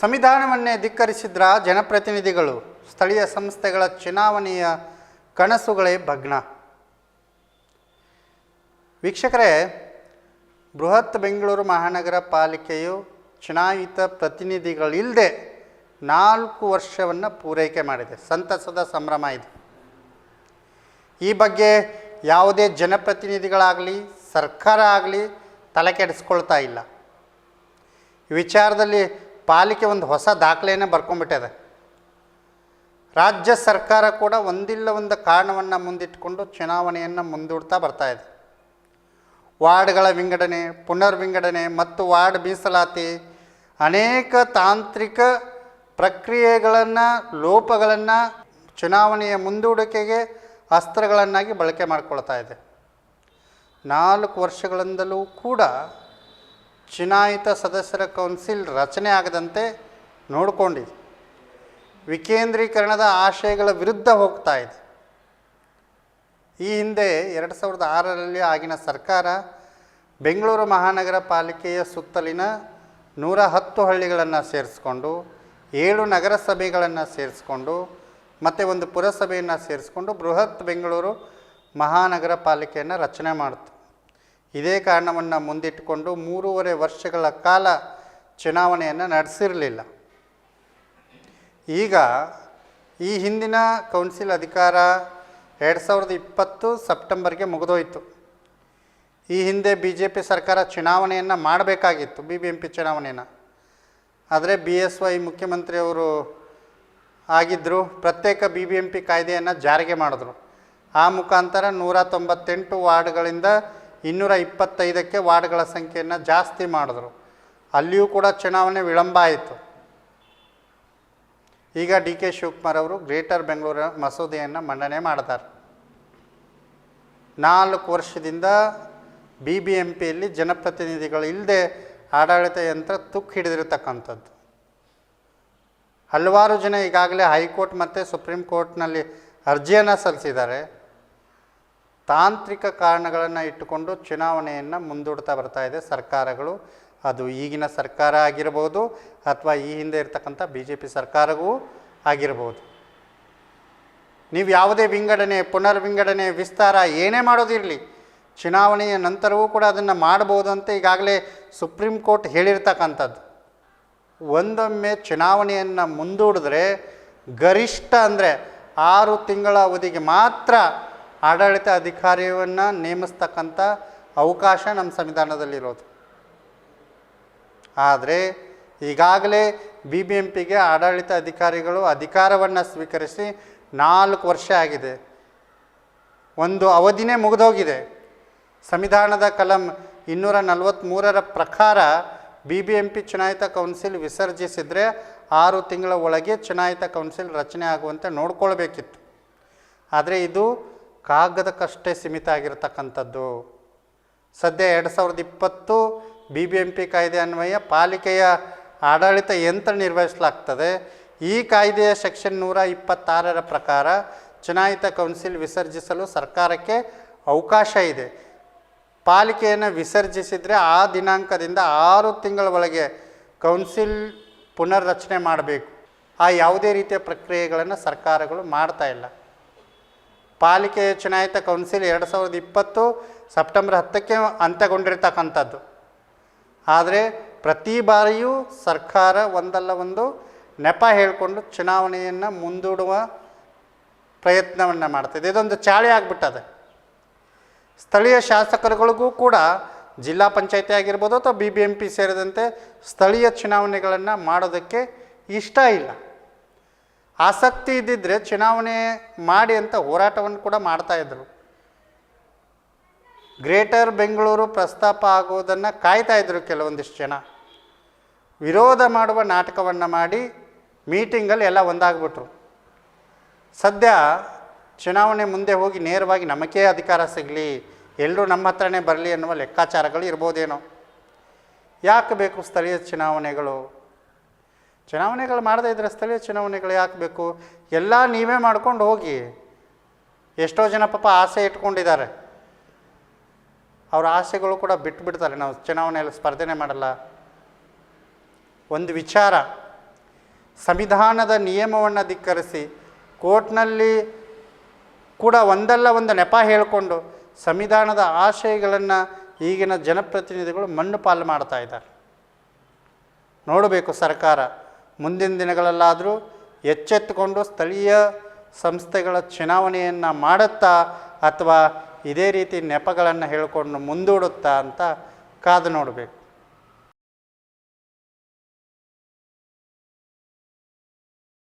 ಸಂವಿಧಾನವನ್ನೇ ಧಿಕ್ಕರಿಸಿದ್ರ ಜನಪ್ರತಿನಿಧಿಗಳು? ಸ್ಥಳೀಯ ಸಂಸ್ಥೆಗಳ ಚುನಾವಣೆಯ ಕನಸುಗಳೇ ಭಗ್ನ. ವೀಕ್ಷಕರೇ, ಬೃಹತ್ ಬೆಂಗಳೂರು ಮಹಾನಗರ ಪಾಲಿಕೆಯು ಚುನಾಯಿತ ಪ್ರತಿನಿಧಿಗಳಿಲ್ಲದೆ ನಾಲ್ಕು ವರ್ಷವನ್ನು ಪೂರೈಕೆ ಮಾಡಿದೆ. ಸಂತಸದ ಸಂಭ್ರಮ ಇದು. ಈ ಬಗ್ಗೆ ಯಾವುದೇ ಜನಪ್ರತಿನಿಧಿಗಳಾಗಲಿ, ಸರ್ಕಾರ ಆಗಲಿ ತಲೆ ಕೆಡಿಸ್ಕೊಳ್ತಾ ಇಲ್ಲ. ವಿಚಾರದಲ್ಲಿ ಪಾಲಿಕೆ ಒಂದು ಹೊಸ ದಾಖಲೆಯನ್ನು ಬರ್ಕೊಂಡ್ಬಿಟ್ಟಿದೆ ರಾಜ್ಯ ಸರ್ಕಾರ ಕೂಡ ಒಂದಿಲ್ಲ ಒಂದು ಕಾರಣವನ್ನು ಮುಂದಿಟ್ಟುಕೊಂಡು ಚುನಾವಣೆಯನ್ನು ಮುಂದೂಡ್ತಾ ಇದೆ. ವಾರ್ಡ್ಗಳ ವಿಂಗಡಣೆ, ಪುನರ್ ವಿಂಗಡಣೆ ಮತ್ತು ವಾರ್ಡ್ ಮೀಸಲಾತಿ ಅನೇಕ ತಾಂತ್ರಿಕ ಪ್ರಕ್ರಿಯೆಗಳನ್ನು, ಲೋಪಗಳನ್ನು ಚುನಾವಣೆಯ ಮುಂದೂಡಿಕೆಗೆ ಅಸ್ತ್ರಗಳನ್ನಾಗಿ ಬಳಕೆ ಮಾಡಿಕೊಳ್ತಾ ಇದೆ. ನಾಲ್ಕು ವರ್ಷಗಳಿಂದಲೂ ಕೂಡ ಚುನಾಯಿತ ಸದಸ್ಯರ ಕೌನ್ಸಿಲ್ ರಚನೆ ಆಗದಂತೆ ನೋಡಿಕೊಂಡಿದೆ. ವಿಕೇಂದ್ರೀಕರಣದ ಆಶಯಗಳ ವಿರುದ್ಧ ಹೋಗ್ತಾ ಇದೆ. ಈ ಹಿಂದೆ ಎರಡು ಸಾವಿರದ ಆರರಲ್ಲಿ ಆಗಿನ ಸರ್ಕಾರ ಬೆಂಗಳೂರು ಮಹಾನಗರ ಪಾಲಿಕೆಯ ಸುತ್ತಲಿನ ನೂರ ಹತ್ತು ಹಳ್ಳಿಗಳನ್ನು ಸೇರಿಸ್ಕೊಂಡು, ಏಳು ನಗರಸಭೆಗಳನ್ನು ಸೇರಿಸ್ಕೊಂಡು, ಮತ್ತು ಒಂದು ಪುರಸಭೆಯನ್ನು ಸೇರಿಸ್ಕೊಂಡು ಬೃಹತ್ ಬೆಂಗಳೂರು ಮಹಾನಗರ ಪಾಲಿಕೆಯನ್ನು ರಚನೆ ಮಾಡಿತು. ಇದೇ ಕಾರಣವನ್ನು ಮುಂದಿಟ್ಟುಕೊಂಡು ಮೂರುವರೆ ವರ್ಷಗಳ ಕಾಲ ಚುನಾವಣೆಯನ್ನು ನಡೆಸಿರಲಿಲ್ಲ. ಈಗ ಈ ಹಿಂದಿನ ಕೌನ್ಸಿಲ್ ಅಧಿಕಾರ ಎರಡು ಸಾವಿರದ ಇಪ್ಪತ್ತು ಸೆಪ್ಟೆಂಬರ್ಗೆ ಮುಗಿದೋಯ್ತು. ಈ ಹಿಂದೆ ಬಿ ಜೆ ಪಿ ಸರ್ಕಾರ ಚುನಾವಣೆಯನ್ನು ಮಾಡಬೇಕಾಗಿತ್ತು ಬಿ ಬಿ ಎಂ ಪಿ ಚುನಾವಣೆಯನ್ನು. ಆದರೆ ಬಿ ಎಸ್ ವೈ ಮುಖ್ಯಮಂತ್ರಿಯವರು ಆಗಿದ್ದರು ಪ್ರತ್ಯೇಕ ಬಿ ಬಿ ಎಂ ಪಿ ಕಾಯ್ದೆಯನ್ನು ಜಾರಿಗೆ ಮಾಡಿದ್ರು. ಆ ಮುಖಾಂತರ ನೂರ ತೊಂಬತ್ತೆಂಟು ವಾರ್ಡ್ಗಳಿಂದ ಇನ್ನೂರ ಇಪ್ಪತ್ತೈದಕ್ಕೆ ವಾರ್ಡ್ಗಳ ಸಂಖ್ಯೆಯನ್ನು ಜಾಸ್ತಿ ಮಾಡಿದ್ರು. ಅಲ್ಲಿಯೂ ಕೂಡ ಚುನಾವಣೆ ವಿಳಂಬ ಆಯಿತು. ಈಗ ಡಿ ಕೆ ಶಿವಕುಮಾರ್ ಅವರು ಗ್ರೇಟರ್ ಬೆಂಗಳೂರು ಮಸೂದೆಯನ್ನು ಮಂಡನೆ ಮಾಡ್ತಾರೆ. ನಾಲ್ಕು ವರ್ಷದಿಂದ ಬಿ ಬಿ ಎಂ ಪಿಯಲ್ಲಿ ಜನಪ್ರತಿನಿಧಿಗಳು ಇಲ್ಲದೆ ಆಡಳಿತ ಯಂತ್ರ ತುಕ್ಕು ಹಿಡಿದಿರತಕ್ಕಂಥದ್ದು. ಹಲವಾರು ಜನ ಈಗಾಗಲೇ ಹೈಕೋರ್ಟ್ ಮತ್ತು ಸುಪ್ರೀಂ ಕೋರ್ಟ್ನಲ್ಲಿ ಅರ್ಜಿಯನ್ನು ಸಲ್ಲಿಸಿದ್ದಾರೆ. ತಾಂತ್ರಿಕ ಕಾರಣಗಳನ್ನು ಇಟ್ಟುಕೊಂಡು ಚುನಾವಣೆಯನ್ನು ಮುಂದೂಡ್ತಾ ಬರ್ತಾ ಇದೆ ಸರ್ಕಾರಗಳು. ಅದು ಈಗಿನ ಸರ್ಕಾರ ಆಗಿರ್ಬೋದು ಅಥವಾ ಈ ಹಿಂದೆ ಇರ್ತಕ್ಕಂಥ ಬಿ ಜೆ ಪಿ ಸರ್ಕಾರವೂ ಆಗಿರ್ಬೋದು. ನೀವು ಯಾವುದೇ ವಿಂಗಡಣೆ, ಪುನರ್ವಿಂಗಡಣೆ, ವಿಸ್ತಾರ ಏನೇ ಮಾಡೋದಿರಲಿ ಚುನಾವಣೆಯ ನಂತರವೂ ಕೂಡ ಅದನ್ನು ಮಾಡ್ಬೋದು ಅಂತ ಈಗಾಗಲೇ ಸುಪ್ರೀಂ ಕೋರ್ಟ್ ಹೇಳಿರ್ತಕ್ಕಂಥದ್ದು. ಒಂದೊಮ್ಮೆ ಚುನಾವಣೆಯನ್ನು ಮುಂದೂಡಿದ್ರೆ ಗರಿಷ್ಠ ಅಂದರೆ ಆರು ತಿಂಗಳ ಅವಧಿಗೆ ಮಾತ್ರ ಆಡಳಿತ ಅಧಿಕಾರಿಯನ್ನು ನೇಮಿಸ್ತಕ್ಕಂಥ ಅವಕಾಶ ನಮ್ಮ ಸಂವಿಧಾನದಲ್ಲಿರೋದು ಆದರೆ ಈಗಾಗಲೇ ಬಿ ಬಿ ಎಂ ಪಿಗೆ ಆಡಳಿತ ಅಧಿಕಾರಿಗಳು ಅಧಿಕಾರವನ್ನು ಸ್ವೀಕರಿಸಿ ನಾಲ್ಕು ವರ್ಷ ಆಗಿದೆ. ಒಂದು ಅವಧಿನೇ ಮುಗಿದೋಗಿದೆ. ಸಂವಿಧಾನದ ಕಲಂ ಇನ್ನೂರ ನಲವತ್ತ್ಮೂರರ ಪ್ರಕಾರ ಬಿ ಬಿ ಎಂ ಪಿ ಚುನಾಯಿತ ಕೌನ್ಸಿಲ್ ವಿಸರ್ಜಿಸಿದರೆ ಆರು ತಿಂಗಳ ಒಳಗೆ ಚುನಾಯಿತ ಕೌನ್ಸಿಲ್ ರಚನೆ ಆಗುವಂತೆ ನೋಡ್ಕೊಳ್ಬೇಕಿತ್ತು. ಆದರೆ ಇದು ಕಾಗದಕ್ಕಷ್ಟೇ ಸೀಮಿತ ಆಗಿರತಕ್ಕಂಥದ್ದು. ಸದ್ಯ ಎರಡು ಸಾವಿರದ ಇಪ್ಪತ್ತು ಬಿ ಬಿ ಎಂ ಪಿ ಕಾಯ್ದೆ ಅನ್ವಯ ಪಾಲಿಕೆಯ ಆಡಳಿತ ಯಂತ್ರ ನಿರ್ವಹಿಸಲಾಗ್ತದೆ. ಈ ಕಾಯ್ದೆಯ ಸೆಕ್ಷನ್ ನೂರ ಇಪ್ಪತ್ತಾರರ ಪ್ರಕಾರ ಚುನಾಯಿತ ಕೌನ್ಸಿಲ್ ವಿಸರ್ಜಿಸಲು ಸರ್ಕಾರಕ್ಕೆ ಅವಕಾಶ ಇದೆ. ಪಾಲಿಕೆಯನ್ನು ವಿಸರ್ಜಿಸಿದರೆ ಆ ದಿನಾಂಕದಿಂದ ಆರು ತಿಂಗಳ ಒಳಗೆ ಕೌನ್ಸಿಲ್ ಪುನರ್ರಚನೆ ಮಾಡಬೇಕು. ಆ ಯಾವುದೇ ರೀತಿಯ ಪ್ರಕ್ರಿಯೆಗಳನ್ನು ಸರ್ಕಾರಗಳು ಮಾಡ್ತಾ ಇಲ್ಲ. ಪಾಲಿಕೆಯ ಚುನಾಯಿತ ಕೌನ್ಸಿಲ್ ಎರಡು ಸಾವಿರದ ಇಪ್ಪತ್ತು ಸೆಪ್ಟೆಂಬರ್ ಹತ್ತಕ್ಕೆ ಅಂತ್ಯಗೊಂಡಿರ್ತಕ್ಕಂಥದ್ದು. ಆದರೆ ಪ್ರತಿ ಬಾರಿಯೂ ಸರ್ಕಾರ ಒಂದಲ್ಲ ಒಂದು ನೆಪ ಹೇಳಿಕೊಂಡು ಚುನಾವಣೆಯನ್ನು ಮುಂದೂಡುವ ಪ್ರಯತ್ನವನ್ನು ಮಾಡ್ತಿದೆ. ಇದೊಂದು ಚಾಳಿ ಆಗಿಬಿಟ್ಟದೆ. ಸ್ಥಳೀಯ ಶಾಸಕರುಗಳಿಗೂ ಕೂಡ ಜಿಲ್ಲಾ ಪಂಚಾಯತಿ ಆಗಿರ್ಬೋದು ಅಥವಾ ಬಿ ಬಿ ಎಂ ಪಿ ಸೇರಿದಂತೆ ಸ್ಥಳೀಯ ಚುನಾವಣೆಗಳನ್ನು ಮಾಡೋದಕ್ಕೆ ಇಷ್ಟ ಇಲ್ಲ. ಆಸಕ್ತಿ ಇದ್ದಿದ್ದರೆ ಚುನಾವಣೆ ಮಾಡಿ ಅಂತ ಹೋರಾಟವನ್ನು ಕೂಡ ಮಾಡ್ತಾಯಿದ್ರು ಗ್ರೇಟರ್ ಬೆಂಗಳೂರು ಪ್ರಸ್ತಾಪ ಆಗೋದನ್ನು ಕಾಯ್ತಾ ಇದ್ದರು ಕೆಲವೊಂದಿಷ್ಟು ಜನ. ವಿರೋಧ ಮಾಡುವ ನಾಟಕವನ್ನು ಮಾಡಿ ಮೀಟಿಂಗಲ್ಲಿ ಎಲ್ಲ ಒಂದಾಗ್ಬಿಟ್ರು. ಸದ್ಯ ಚುನಾವಣೆ ಮುಂದೆ ಹೋಗಿ ನೇರವಾಗಿ ನಮಗೇ ಅಧಿಕಾರ ಸಿಗಲಿ ಎಲ್ಲರೂ ನಮ್ಮ ಹತ್ರನೇ ಬರಲಿ ಅನ್ನುವ ಲೆಕ್ಕಾಚಾರಗಳು ಇರ್ಬೋದೇನೋ. ಯಾಕೆ ಬೇಕು ಸ್ಥಳೀಯ ಚುನಾವಣೆಗಳು? ಚುನಾವಣೆಗಳು ಮಾಡದೇ ಇದ್ದರೆ ಸ್ಥಳೀಯ ಚುನಾವಣೆಗಳು ಯಾಕೆ ಬೇಕು? ಎಲ್ಲ ನೀವೇ ಮಾಡ್ಕೊಂಡು ಹೋಗಿ. ಎಷ್ಟೋ ಜನ ಪಾಪ ಆಸೆ ಇಟ್ಕೊಂಡಿದ್ದಾರೆ. ಅವ್ರ ಆಸೆಗಳು ಕೂಡ ಬಿಟ್ಟು ಬಿಡ್ತಾರೆ ನಾವು ಚುನಾವಣೆಯಲ್ಲಿ ಸ್ಪರ್ಧೆನೇ ಮಾಡಲ್ಲ. ಒಂದು ವಿಚಾರ. ಸಂವಿಧಾನದ ನಿಯಮವನ್ನು ಧಿಕ್ಕರಿಸಿ ಕೋರ್ಟ್ನಲ್ಲಿ ಕೂಡ ಒಂದಲ್ಲ ಒಂದು ನೆಪ ಹೇಳಿಕೊಂಡು ಸಂವಿಧಾನದ ಆಶಯಗಳನ್ನು ಈಗಿನ ಜನಪ್ರತಿನಿಧಿಗಳು ಮಣ್ಣು ಪಾಲು ಮಾಡ್ತಾ ಇದ್ದಾರೆ. ನೋಡಬೇಕು ಸರ್ಕಾರ. ಮುಂದಿನ ದಿನಗಳಲ್ಲಾದರೂ ಎಚ್ಚೆತ್ತುಕೊಂಡು ಸ್ಥಳೀಯ ಸಂಸ್ಥೆಗಳ ಚುನಾವಣೆಯನ್ನು ಮಾಡುತ್ತಾ ಅಥವಾ ಇದೇ ರೀತಿ ನೆಪಗಳನ್ನು ಹೇಳಿಕೊಂಡು ಮುಂದೂಡುತ್ತಾ ಅಂತ ಕಾದು ನೋಡಬೇಕು.